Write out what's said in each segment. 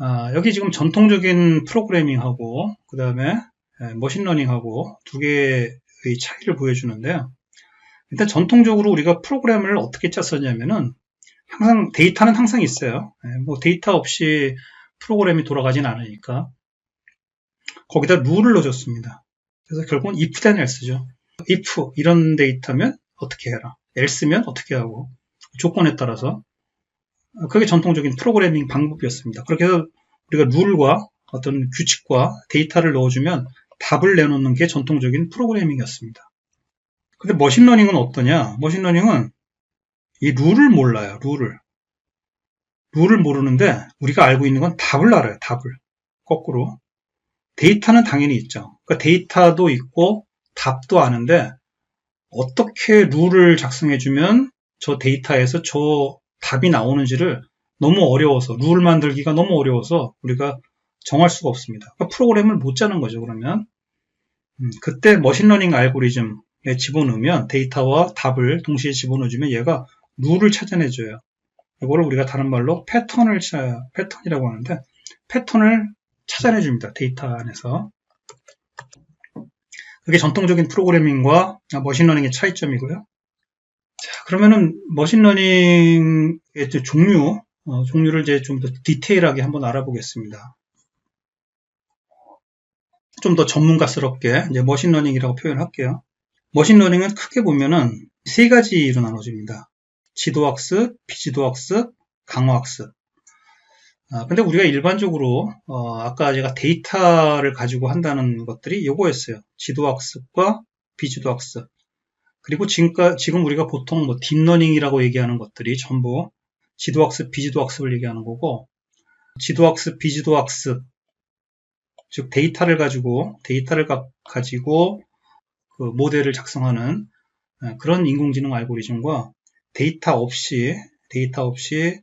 아, 여기 지금 전통적인 프로그래밍하고 그 다음에 머신러닝하고 두 개의 차이를 보여주는데요. 일단 전통적으로 우리가 프로그램을 어떻게 짰었냐면은 항상 데이터는 항상 있어요. 예, 뭐 데이터 없이 프로그램이 돌아가진 않으니까 거기다 룰을 넣어줬습니다. 그래서 결국은 if then else죠. if 이런 데이터면 어떻게 해라. else면 어떻게 하고 조건에 따라서 그게 전통적인 프로그래밍 방법이었습니다. 그렇게 해서 우리가 룰과 어떤 규칙과 데이터를 넣어주면 답을 내놓는 게 전통적인 프로그래밍이었습니다. 근데 머신러닝은 어떠냐? 머신러닝은 이 룰을 몰라요. 룰을. 룰을 모르는데 우리가 알고 있는 건 답을 알아요. 답을. 거꾸로. 데이터는 당연히 있죠. 그러니까 데이터도 있고 답도 아는데 어떻게 룰을 작성해주면 저 데이터에서 저 답이 나오는지를 너무 어려워서 룰 만들기가 너무 어려워서 우리가 정할 수가 없습니다. 그러니까 프로그램을 못 짜는 거죠. 그러면 음, 그때 머신러닝 알고리즘에 집어넣으면 데이터와 답을 동시에 집어넣어주면 얘가 룰을 찾아내줘요. 이거를 우리가 다른 말로 패턴을 찾 패턴이라고 하는데 패턴을 찾아내줍니다. 데이터 안에서. 그게 전통적인 프로그래밍과 머신러닝의 차이점이고요. 자, 그러면은 머신러닝의 종류, 어, 종류를 이제 좀 더 디테일하게 한번 알아보겠습니다. 좀 더 전문가스럽게 이제 머신러닝이라고 표현할게요. 머신러닝은 크게 보면은 세 가지로 나눠집니다. 지도학습, 비지도학습, 강화학습. 아, 근데 우리가 일반적으로 어, 아까 제가 데이터를 가지고 한다는 것들이 요거였어요. 지도학습과 비지도학습. 그리고 지금까, 지금 우리가 보통 뭐 딥러닝이라고 얘기하는 것들이 전부 지도학습, 비지도학습을 얘기하는 거고 지도학습, 비지도학습 즉 데이터를 가지고 데이터를 가, 지고 그 모델을 작성하는 예, 그런 인공지능 알고리즘과 데이터 없이 데이터 없이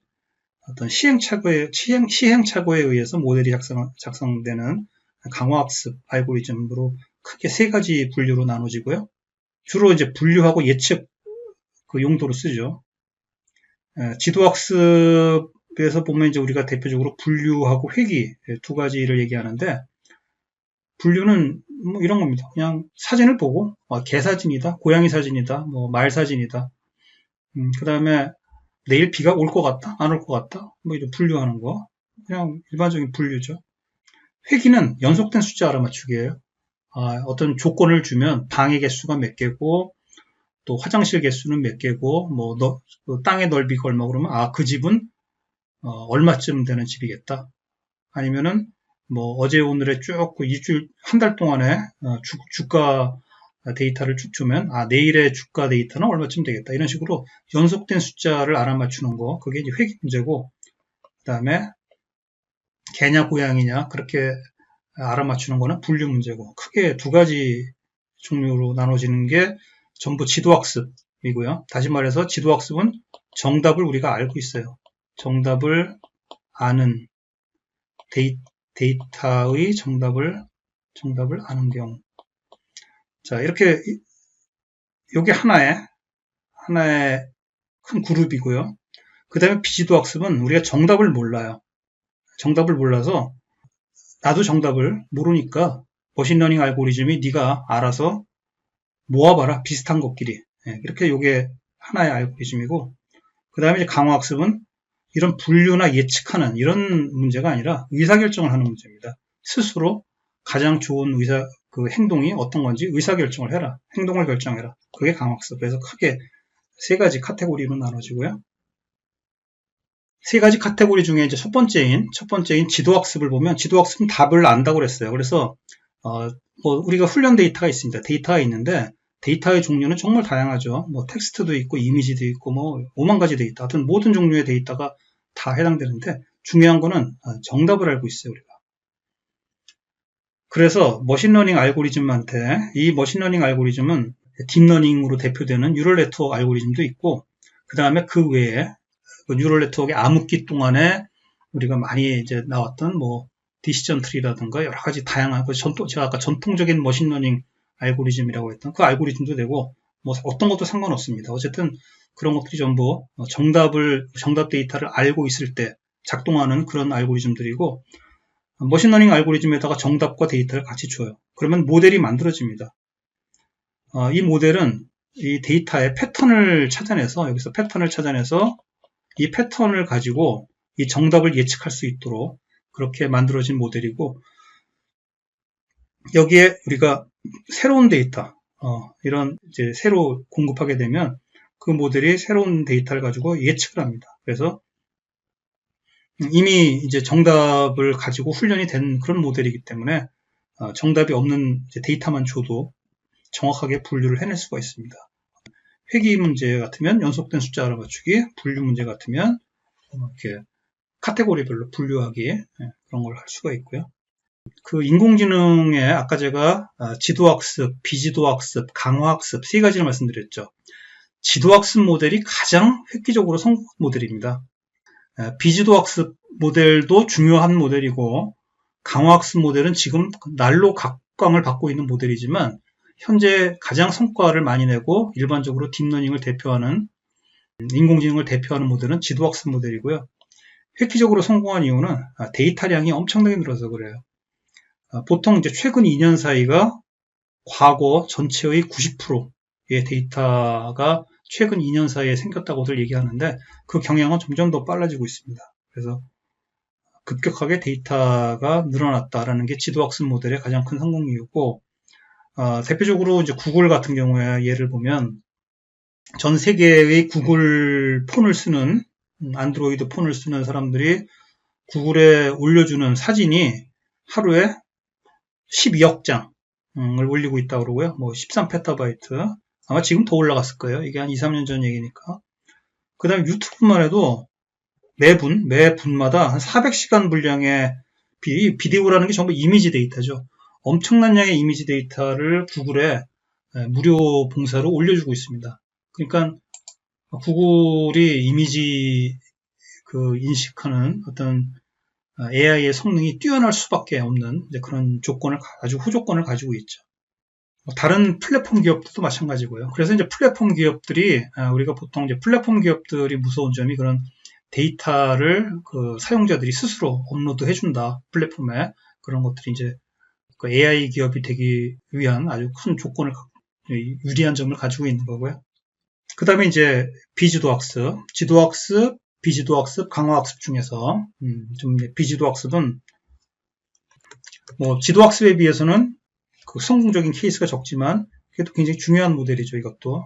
어떤 시행착오에 시행, 시행착오에 의해서 모델이 작성, 작성되는 강화학습 알고리즘으로 크게 세 가지 분류로 나눠지고요. 주로 이제 분류하고 예측 그 용도로 쓰죠. 예, 지도학습에서 보면 이제 우리가 대표적으로 분류하고 회귀 두 가지를 얘기하는데 분류는 뭐 이런 겁니다. 그냥 사진을 보고 어, 개 사진이다, 고양이 사진이다, 뭐 말 사진이다. 음, 그 다음에 내일 비가 올 것 같다, 안 올 것 같다, 뭐 이런 분류하는 거. 그냥 일반적인 분류죠. 회귀는 연속된 숫자 알아맞추기예요. 아, 어떤 조건을 주면 방의 개수가 몇 개고 또 화장실 개수는 몇 개고 뭐 너, 그 땅의 넓이가 얼마 그러면 아 그 집은 어, 얼마쯤 되는 집이겠다. 아니면은 뭐 어제 오늘의 쭉 그 일주일 한 달 동안의 어, 주, 주가 데이터를 쭉 주면 아 내일의 주가 데이터는 얼마쯤 되겠다 이런 식으로 연속된 숫자를 알아맞추는 거 그게 이제 회계 문제고 그 다음에 개냐 고양이냐 그렇게 알아맞추는 거는 분류 문제고 크게 두 가지 종류로 나눠지는 게 전부 지도학습이고요. 다시 말해서 지도학습은 정답을 우리가 알고 있어요. 정답을 아는 데이, 데이터의 정답을 정답을 아는 경우. 자 이렇게 이게 하나의 하나의 큰 그룹이고요. 그 다음에 비지도 학습은 우리가 정답을 몰라요. 정답을 몰라서 나도 정답을 모르니까 머신러닝 알고리즘이 네가 알아서 모아봐라 비슷한 것끼리 예, 이렇게 이게 하나의 알고리즘이고 그 다음에 이제 강화학습은 이런 분류나 예측하는 이런 문제가 아니라 의사결정을 하는 문제입니다. 스스로 가장 좋은 의사 그 행동이 어떤 건지 의사결정을 해라. 행동을 결정해라. 그게 강화학습. 그래서 크게 세 가지 카테고리로 나눠지고요. 세 가지 카테고리 중에 이제 첫 번째인 첫 번째인 지도학습을 보면 지도학습은 답을 안다고 그랬어요. 그래서 어, 뭐 우리가 훈련 데이터가 있습니다. 데이터가 있는데 데이터의 종류는 정말 다양하죠. 뭐 텍스트도 있고 이미지도 있고 뭐 5만 가지 데이터, 하여튼 모든 종류의 데이터가 다 해당되는데 중요한 거는 어, 정답을 알고 있어요 우리가. 그래서 머신러닝 알고리즘한테 이 머신러닝 알고리즘은 딥러닝으로 대표되는 뉴럴 네트워크 알고리즘도 있고 그 다음에 그 외에 그 뉴럴 네트워크의 암흑기 동안에 우리가 많이 이제 나왔던 뭐 디시전 트리라든가 여러 가지 다양한 그 전통 제가 아까 전통적인 머신러닝 알고리즘이라고 했던 그 알고리즘도 되고 뭐 어떤 것도 상관없습니다. 어쨌든 그런 것들이 전부 정답을 정답 데이터를 알고 있을 때 작동하는 그런 알고리즘들이고 머신러닝 알고리즘에다가 정답과 데이터를 같이 줘요. 그러면 모델이 만들어집니다. 어, 이 모델은 이 데이터의 패턴을 찾아내서 여기서 패턴을 찾아내서 이 패턴을 가지고 이 정답을 예측할 수 있도록 그렇게 만들어진 모델이고 여기에 우리가 새로운 데이터 어, 이런 이제 새로 공급하게 되면 그 모델이 새로운 데이터를 가지고 예측을 합니다. 그래서 이미 이제 정답을 가지고 훈련이 된 그런 모델이기 때문에 어, 정답이 없는 데이터만 줘도 정확하게 분류를 해낼 수가 있습니다. 회귀 문제 같으면 연속된 숫자 알아맞추기, 분류 문제 같으면 이렇게 카테고리별로 분류하기 예, 그런 걸 할 수가 있고요. 그 인공지능의 아까 제가 아, 지도학습, 비지도학습, 강화학습 세 가지를 말씀드렸죠. 지도학습 모델이 가장 획기적으로 성공한 모델입니다. 예, 비지도학습 모델도 중요한 모델이고 강화학습 모델은 지금 날로 각광을 받고 있는 모델이지만 현재 가장 성과를 많이 내고 일반적으로 딥러닝을 대표하는 인공지능을 대표하는 모델은 지도학습 모델이고요. 획기적으로 성공한 이유는 아, 데이터량이 엄청나게 늘어서 그래요. 아, 보통 이제 최근 2년 사이가 과거 전체의 90%의 데이터가 최근 2년 사이에 생겼다고들 얘기하는데 그 경향은 점점 더 빨라지고 있습니다. 그래서 급격하게 데이터가 늘어났다라는 게 지도학습 모델의 가장 큰 성공 이유고 어, 대표적으로 이제 구글 같은 경우에 예를 보면 전 세계의 구글 폰을 쓰는 안드로이드 폰을 쓰는 사람들이 구글에 올려주는 사진이 하루에 12억 장을 올리고 있다고 그러고요. 뭐 13페타바이트. 아마 지금 더 올라갔을 거예요. 이게 한 2, 3년 전 얘기니까. 그 다음에 유튜브만 해도 매분, 매 분마다 한 400시간 분량의 비, 비디오라는 게 전부 이미지 데이터죠. 엄청난 양의 이미지 데이터를 구글에 무료 봉사로 올려주고 있습니다. 그러니까 구글이 이미지 그 인식하는 어떤 AI의 성능이 뛰어날 수밖에 없는 그런 조건을 아주 후조건을 가지고 있죠. 뭐 다른 플랫폼 기업들도 마찬가지고요. 그래서 이제 플랫폼 기업들이 아, 우리가 보통 이제 플랫폼 기업들이 무서운 점이 그런 데이터를 그 사용자들이 스스로 업로드 해준다 플랫폼에 그런 것들이 이제 그 AI 기업이 되기 위한 아주 큰 조건을 유리한 점을 가지고 있는 거고요. 그 다음에 이제 비지도학습, 지도학습, 비지도학습, 강화학습 중에서 음, 좀 비지도학습은 뭐 지도학습에 비해서는 그 성공적인 케이스가 적지만 그래도 굉장히 중요한 모델이죠. 이것도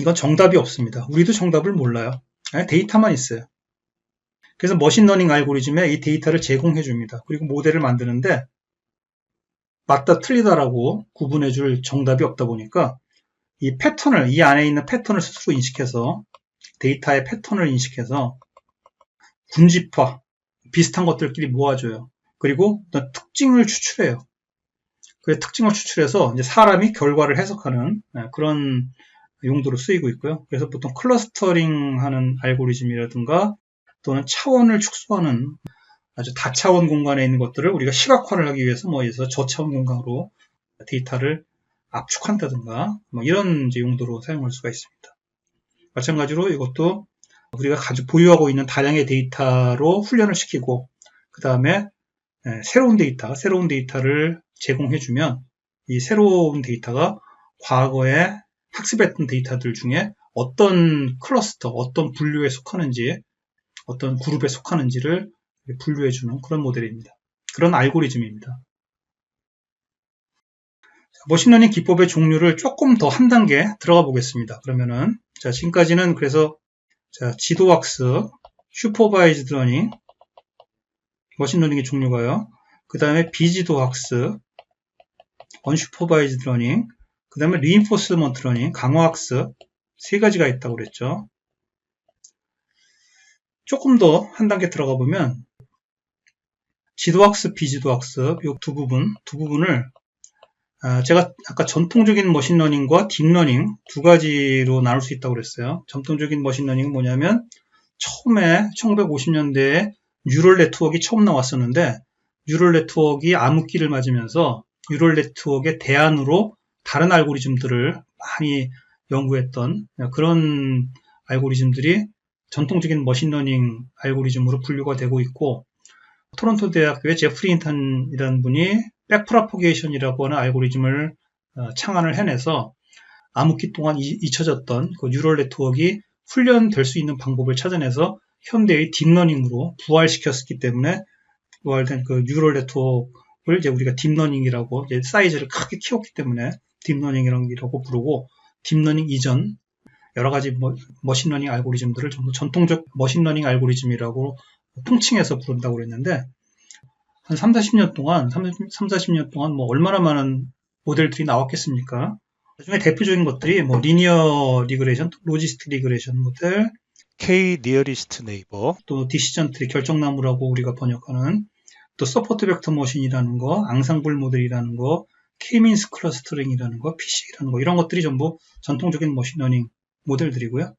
이건 정답이 없습니다. 우리도 정답을 몰라요. 데이터만 있어요. 그래서 머신러닝 알고리즘에 이 데이터를 제공해 줍니다. 그리고 모델을 만드는데 맞다 틀리다라고 구분해 줄 정답이 없다 보니까 이 패턴을 이 안에 있는 패턴을 스스로 인식해서 데이터의 패턴을 인식해서 군집화 비슷한 것들끼리 모아줘요. 그리고 특징을 추출해요. 그 특징을 추출해서 이제 사람이 결과를 해석하는 네, 그런 용도로 쓰이고 있고요. 그래서 보통 클러스터링 하는 알고리즘이라든가 또는 차원을 축소하는 아주 다차원 공간에 있는 것들을 우리가 시각화를 하기 위해서 뭐 해서 저차원 공간으로 데이터를 압축한다든가 뭐 이런 용도로 사용할 수가 있습니다. 마찬가지로 이것도 우리가 가지고 보유하고 있는 다량의 데이터로 훈련을 시키고 그 다음에 새로운 데이터, 새로운 데이터를 제공해주면 이 새로운 데이터가 과거에 학습했던 데이터들 중에 어떤 클러스터, 어떤 분류에 속하는지, 어떤 그룹에 속하는지를 분류해주는 그런 모델입니다. 그런 알고리즘입니다. 머신러닝 기법의 종류를 조금 더 한 단계 들어가 보겠습니다. 그러면은 자 지금까지는 그래서 자 지도학습, 슈퍼바이즈드 러닝, 머신러닝의 종류가요. 그 다음에 비지도학습, 언슈퍼바이즈드 러닝, 그 다음에 리인포스먼트 러닝, 강화학습 세 가지가 있다고 그랬죠. 조금 더 한 단계 들어가 보면 지도학습, 비지도학습 이 두 부분, 두 부분을 아, 제가 아까 전통적인 머신러닝과 딥러닝 두 가지로 나눌 수 있다고 그랬어요. 전통적인 머신러닝은 뭐냐면 처음에 1950년대에 뉴럴 네트워크가 처음 나왔었는데 뉴럴 네트워크가 암흑기를 맞으면서 뉴럴 네트워크의 대안으로 다른 알고리즘들을 많이 연구했던 그런 알고리즘들이 전통적인 머신러닝 알고리즘으로 분류가 되고 있고 토론토 대학교의 제프리 인턴이라는 분이 백프라포게이션이라고 하는 알고리즘을 어, 창안을 해내서 암흑기 동안 이- 잊혀졌던 그 뉴럴 네트워크가 훈련될 수 있는 방법을 찾아내서 현대의 딥러닝으로 부활시켰기 때문에 부활된 그 뉴럴 네트워크를 이제 우리가 딥러닝이라고 이제 사이즈를 크게 키웠기 때문에 딥러닝이라고 부르고 딥러닝 이전 여러 가지 뭐, 머, 신러닝 알고리즘들을 전부 전통적 머신러닝 알고리즘이라고 통칭해서 부른다고 그랬는데 한 3, 40년 동안 3, 40년 동안 뭐 얼마나 많은 모델들이 나왔겠습니까? 그중에 대표적인 것들이 뭐 리니어 리그레이션, 로지스트 리그레이션 모델, K 니어리스트 네이버, 또 디시전 트리 결정나무라고 우리가 번역하는 또 서포트 벡터 머신이라는 거, 앙상블 모델이라는 거, K-민스 클러스터링이라는 거, PC라는 거 이런 것들이 전부 전통적인 머신러닝 모델들이고요.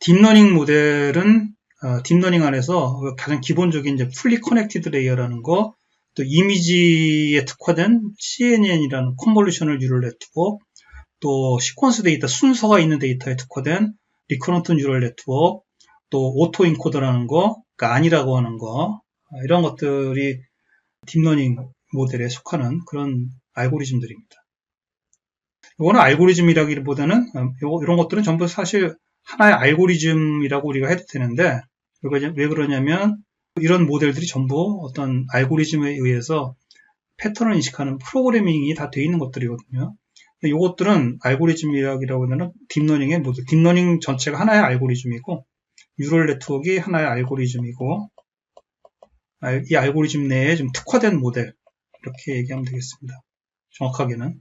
딥러닝 모델은 어, 딥러닝 안에서 가장 기본적인 이제 풀리 커넥티드 레이어라는 거, 또 이미지에 특화된 CNN이라는 컨볼루셔널 뉴럴 네트워크, 또 시퀀스 데이터 순서가 있는 데이터에 특화된 리커런트 뉴럴 네트워크, 또 오토 인코더라는 거, 그러니까 아니라고 하는 거 어, 이런 것들이 딥러닝 모델에 속하는 그런 알고리즘들입니다. 이거는 알고리즘이라기보다는 이런 것들은 전부 사실 하나의 알고리즘이라고 우리가 해도 되는데 왜 그러냐- 왜 그러냐면 이런 모델들이 전부 어떤 알고리즘에 의해서 패턴을 인식하는 프로그래밍이 다 되어 있는 것들이거든요. 이것들은 알고리즘이라고 하면 딥러닝의 모두 딥러닝 전체가 하나의 알고리즘이고 뉴럴 네트워크가 하나의 알고리즘이고 알- 이 알고리즘 내에 좀 특화된 모델 이렇게 얘기하면 되겠습니다. 정확하게는